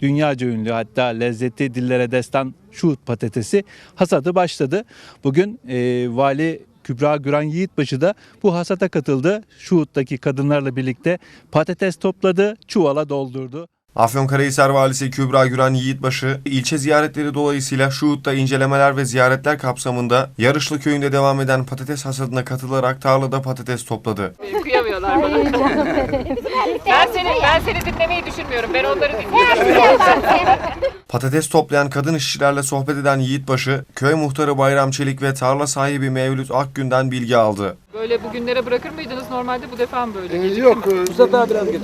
dünyaca ünlü hatta lezzeti dillere destan Şuhut patatesi hasadı başladı. Bugün e, Vali Kübra Güran Yiğitbaşı da bu hasata katıldı. Şuhut'taki kadınlarla birlikte patates topladı, çuvala doldurdu. Afyonkarahisar Valisi Kübra Güran Yiğitbaşı, ilçe ziyaretleri dolayısıyla Şuhut'ta incelemeler ve ziyaretler kapsamında Yarışlı köyünde devam eden patates hasadına katılarak tarlada patates topladı. Kıyamıyorlar bana. ben seni ben seni dinlemeyi düşünmüyorum. Ben onları dinliyorum. Patates toplayan kadın işçilerle sohbet eden Yiğitbaşı, köy muhtarı Bayram Çelik ve tarla sahibi Mevlüt Akgün'den bilgi aldı. Böyle bugünlere bırakır mıydınız normalde bu defa mı böyle? Ee, Yok, bu,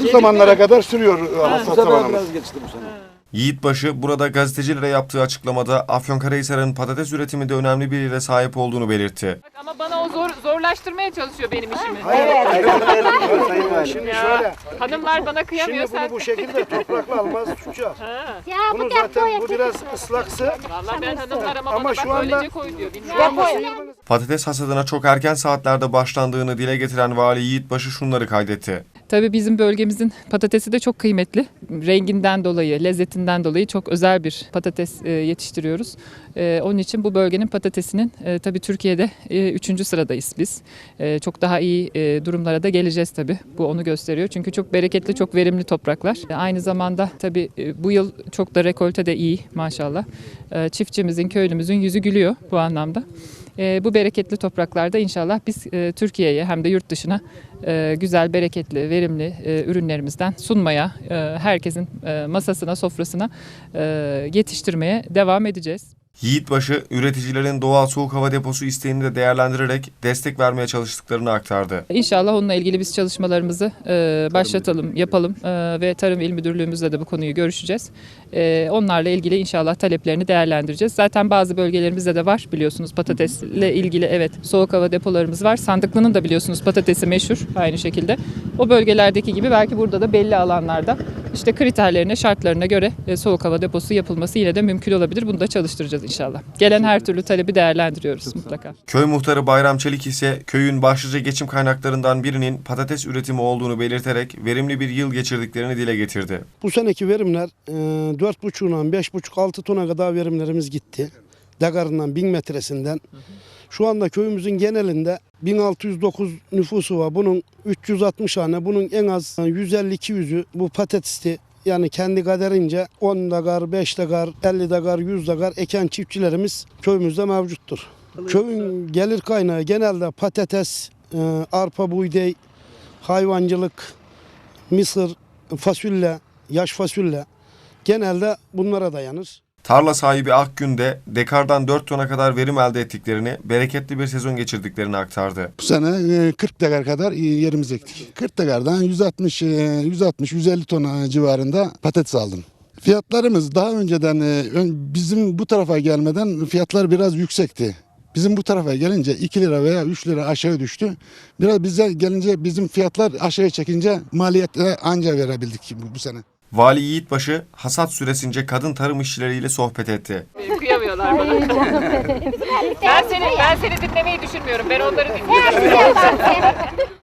bu zamanlara kadar sürüyor e, hasat zamanımız. Yiğitbaşı burada gazetecilere yaptığı açıklamada Afyonkarahisar'ın patates üretiminde önemli bir yere sahip olduğunu belirtti. Ama bana o zor zorlaştırmaya çalışıyor benim işimi. Şimdi Ya, şöyle, hanımlar bana kıyamıyor şimdi bunu sen. bu şekilde toprakla almaz tutacağız. Ya Bunu bu da zaten bu biraz ıslaksı. Vallahi ben hanımlar ama, Ama bana şu bak anda- böylece koy diyor. Şu anda Patates hasadına çok erken saatlerde başlandığını dile getiren Vali Yiğitbaşı şunları kaydetti. Tabii bizim bölgemizin patatesi de çok kıymetli. Renginden dolayı, lezzetinden dolayı çok özel bir patates e, yetiştiriyoruz. E, onun için bu bölgenin patatesinin e, tabii Türkiye'de üçüncü sıradayız biz. Çok daha iyi durumlara da geleceğiz tabii. Bu onu gösteriyor. Çünkü çok bereketli, çok verimli topraklar. Aynı zamanda tabii bu yıl çok da rekolte de iyi maşallah. Çiftçimizin, köylümüzün yüzü gülüyor bu anlamda. E, bu bereketli topraklarda inşallah biz e, Türkiye'ye hem de yurt dışına e, güzel, bereketli, verimli e, ürünlerimizden sunmaya, herkesin masasına, sofrasına yetiştirmeye devam edeceğiz. Yiğitbaşı, üreticilerin doğal soğuk hava deposu isteğini de değerlendirerek destek vermeye çalıştıklarını aktardı. İnşallah onunla ilgili biz çalışmalarımızı e, başlatalım, yapalım e, ve Tarım İl Müdürlüğümüzle de bu konuyu görüşeceğiz. E, onlarla ilgili inşallah taleplerini değerlendireceğiz. Zaten bazı bölgelerimizde de var biliyorsunuz patatesle ilgili evet soğuk hava depolarımız var. Sandıklı'nın da biliyorsunuz patatesi meşhur aynı şekilde. O bölgelerdeki gibi belki burada da belli alanlarda işte kriterlerine, şartlarına göre e, soğuk hava deposu yapılması yine de mümkün olabilir. Bunu da çalıştıracağız inşallah. Gelen her türlü talebi değerlendiriyoruz mutlaka. Köy muhtarı Bayram Çelik ise köyün başlıca geçim kaynaklarından birinin patates üretimi olduğunu belirterek verimli bir yıl geçirdiklerini dile getirdi. Bu seneki verimler e, 4,5'dan 5,5-6 tona kadar verimlerimiz gitti. Dagarından 1000 metresinden. Şu anda köyümüzün genelinde 1609 nüfusu var. Bunun 360 tane, bunun en az 150-200'ü bu patatesti yani kendi kaderince 10 dagar, 5 dagar, 50 dagar, 100 dagar eken çiftçilerimiz köyümüzde mevcuttur. Köyün gelir kaynağı genelde patates, e, arpa, buğday, hayvancılık, mısır, fasulye, yaş fasulye genelde bunlara dayanır. Tarla sahibi Akgün de dekardan 4 tona kadar verim elde ettiklerini, bereketli bir sezon geçirdiklerini aktardı. Bu sene e, 40 dekar kadar yerimiz ektik. 40 dekardan 160 e, 160 150 ton civarında patates aldım. Fiyatlarımız daha önceden e, bizim bu tarafa gelmeden fiyatlar biraz yüksekti. Bizim bu tarafa gelince 2 lira veya 3 lira aşağı düştü. Biraz bize gelince bizim fiyatlar aşağı çekince maliyette anca verebildik bu sene. Vali Yiğitbaşı hasat süresince kadın tarım işçileriyle sohbet etti. Kıyamıyorlar bana. ben seni ben seni dinlemeyi düşünmüyorum. Ben onları dinliyorum.